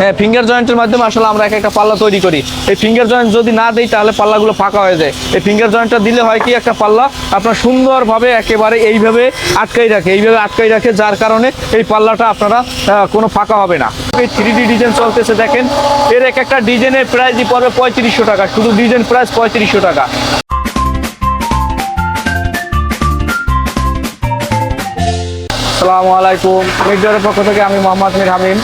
হ্যাঁ ফিঙ্গার জয়েন্টের মাধ্যমে আসলে আমরা এক একটা পাল্লা তৈরি করি। এই ফিঙ্গার জয়েন্ট যদি না দিই, তাহলে পাল্লাগুলো ফাঁকা হয়ে যায়। এই ফিঙ্গার জয়েন্টটা দিলে হয় কি, একটা পাল্লা আপনার সুন্দরভাবে একেবারে এইভাবে আটকাই রাখে। এইভাবে আটকাই রাখে, যার কারণে এই পাল্লাটা আপনারা কোনো ফাঁকা হবে না। এই থ্রি ডিজাইন চলতেছে, দেখেন। এর এক একটা ডিজাইনের প্রাইসই পড়বে পঁয়ত্রিশশো টাকা। শুধু ডিজাইন প্রাইস পঁয়ত্রিশশো টাকা। আসসালামু আলাইকুম। মির্জারের পক্ষ থেকে আমি মোহাম্মদ মির হামিম।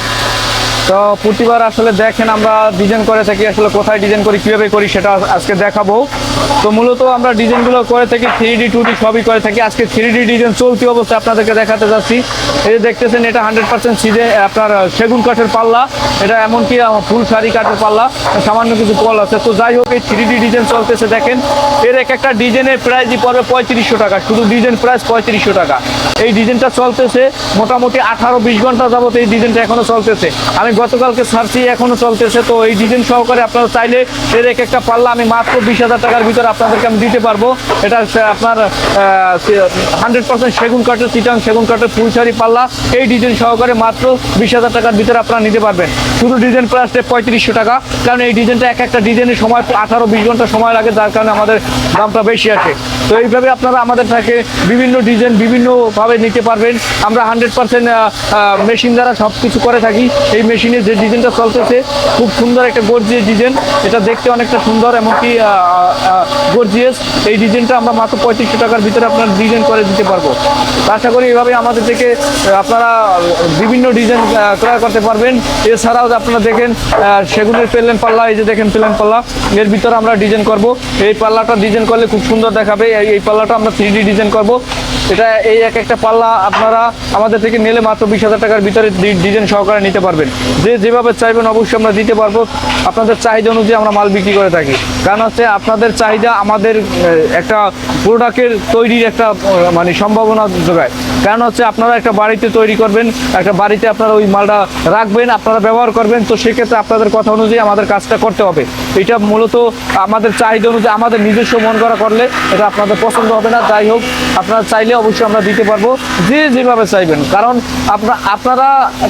তো প্রতিবার আসলে দেখেন আমরা ডিজাইন করে থাকি, আসলে কোথায় ডিজাইন করি, কীভাবে করি সেটা আজকে দেখাবো। তো মূলত আমরা ডিজাইনগুলো করে থাকি থ্রি ডি টু ডি সবই করে থাকি। আজকে থ্রি ডি ডিজাইন চলতি অবস্থায় আপনাদেরকে দেখাতে যাচ্ছি। এই যে দেখতেছেন, এটা হান্ড্রেড পার্সেন্ট সিজে আপনার সেগুন কাঠের পাল্লা। এটা এমনকি ফুল শাড়ি কাঠের পাল্লা, সামান্য কিছু কল আছে। তো যাই হোক, এই থ্রি ডি ডিজাইন চলতেছে, দেখেন। এর এক একটা ডিজাইনের প্রাইসই পড়বে পঁয়ত্রিশশো টাকা। শুধু ডিজাইন প্রাইস পঁয়ত্রিশশো টাকা। এই ডিজাইনটা চলতেছে মোটামুটি আঠারো বিশ ঘণ্টা যাবত এই ডিজাইনটা এখনও চলতেছে। আমি গতকালকে সার্চি এখনও চলতেছে। তো এই ডিজাইন সহকারে আপনারা চাইলে এর এক একটা পাল্লা আমি মাত্র বিশ হাজার টাকার ভিতরে আপনাদেরকে আমি দিতে পারব। এটা হচ্ছে আপনার হান্ড্রেড পার্সেন্ট সেগুন কাঠের চিটাং সেগুন কাঠের ফুলশাড়ি পাল্লা। এই ডিজাইন সহকারে মাত্র বিশ হাজার টাকার ভিতরে আপনারা নিতে পারবেন। শুধু ডিজাইন প্রাইসটা পঁয়ত্রিশশো টাকা। কারণ এই ডিজাইনটা এক একটা ডিজাইনের সময় আঠারো বিশ ঘণ্টা সময় লাগে, যার কারণে আমাদের দামটা বেশি আছে। তো এইভাবে আপনারা আমাদের থেকে বিভিন্ন ডিজাইন বিভিন্নভাবে নিতে পারবেন। আমরা হান্ড্রেড পার্সেন্ট মেশিন দ্বারা সব কিছু করে থাকি। এই মেশিনে যে ডিজাইনটা চলতেছে, খুব সুন্দর একটা গর্জিয়াস ডিজাইন এটা দেখতে অনেকটা সুন্দর, এমনকি গর্জিয়াস এই ডিজাইনটা আমরা মাত্র পঁয়ত্রিশশো টাকার ভিতরে আপনার ডিজাইন করে দিতে পারব। আশা করি এইভাবে আমাদের থেকে আপনারা বিভিন্ন ডিজাইন ক্রয় করতে পারবেন। এছাড়াও আপনারা দেখেন সেগুনের প্লেন পাল্লা, এই যে দেখেন প্লেন পাল্লা, এর ভিতরে আমরা ডিজাইন করব। এই পাল্লাটা ডিজাইন করলে খুব সুন্দর দেখাবে। এই- পাল্লাটা আমরা থ্রি ডিজাইন করব। এটা এই এক একটা পাল্লা আপনারা আমাদের থেকে নিলে মাত্র বিশ হাজার টাকার ভিতরে ডিজাইন সহকারে নিতে পারবেন। যে যেভাবে চাইবেন অবশ্যই আমরা দিতে পারব। আপনাদের চাহিদা অনুযায়ী আমরা মাল বিক্রি করে থাকি। কারণ হচ্ছে আপনাদের চাহিদা আমাদের একটা প্রোডাক্টের তৈরির একটা মানে সম্ভাবনা যোগায়। কারণ হচ্ছে আপনারা একটা বাড়িতে তৈরি করবেন, একটা বাড়িতে আপনারা ওই মালটা রাখবেন, আপনারা ব্যবহার করবেন, তো সেক্ষেত্রে আপনাদের কথা অনুযায়ী আমাদের কাজটা করতে হবে। এটা মূলত আমাদের চাহিদা অনুযায়ী আমাদের নিজস্ব মন করা করলে এটা আপনাদের পছন্দ হবে না। যাই হোক আপনারা চাইলে অবশ্যই আমরা দিতে পারব যে যেভাবে চাইবেন। কারণ আপনারা আপনারা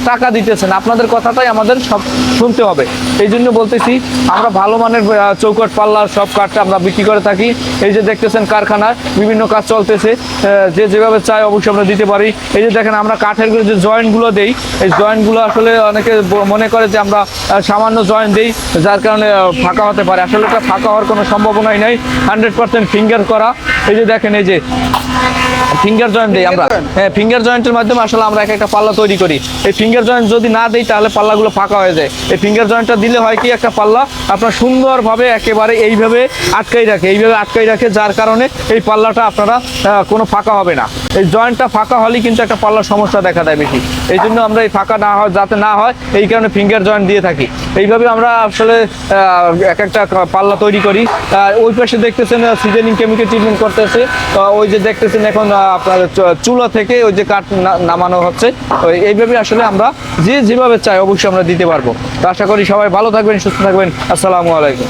টাকা দিতেছেন আপনাদের কথাটাই আমাদের সব শুনতে হবে। এই জন্য বলতেছি আমরা ভালো মানের চৌকাঠ পাল্লার সব কাঠটা আমরা বিক্রি করে থাকি। এই যে দেখতেছেন কারখানায় বিভিন্ন কাজ চলতেছে যে যেভাবে চাই অবশ্যই আমরা দিতে পারি। এই যে দেখেন আমরা কাঠের যে জয়েন্টগুলো দেই এই জয়েন্টগুলো আসলে অনেকে মনে করে যে আমরা সামান্য জয়েন্ট দেই যার কারণে আহ, ফাঁকা হতে পারে। আসলে এটা ফাঁকা হওয়ার কোনো সম্ভাবনাই নেই। হান্ড্রেড পার্সেন্ট ফিঙ্গার করা। এই যে দেখেন এই যে ফিঙ্গার জয়েন্ট দিই আমরা। হ্যাঁ ফিঙ্গার জয়েন্টের মাধ্যমে আসলে আমরা এক একটা পাল্লা তৈরি করি। এই ফিঙ্গার জয়েন্ট যদি না দিই তাহলে পাল্লাগুলো ফাঁকা হয়ে যায়। এই ফিঙ্গার জয়েন্টটা দিলে হয় কি একটা পাল্লা আপনার সুন্দরভাবে একেবারে এইভাবে আটকাই রাখে। এইভাবে আটকাই রাখে যার কারণে এই পাল্লাটা আপনারা কোনো ফাঁকা হবে না। এই জয়েন্টটা ফাঁকা হলেই কিন্তু একটা পাল্লার সমস্যা দেখা দেয় বেশি। এই জন্য আমরা এই ফাঁকা না হয় যাতে না হয় এই কারণে ফিঙ্গার জয়েন্ট দিয়ে থাকি। এইভাবে আমরা আসলে আহ, এক একটা পাল্লা তৈরি করি। ওই পাশে দেখতেছেন সিজনিং কেমিক্যাল ট্রিটমেন্ট করতেছে। ওই যে দেখতেছেন এখন আপনার চুলা থেকে ওই যে কাঠ নামানো হচ্ছে। এইভাবে আসলে আমরা যে যেভাবে চাই অবশ্যই আমরা দিতে পারব। তো আশা করি সবাই ভালো থাকবেন, সুস্থ থাকবেন। আসসালামু আলাইকুম।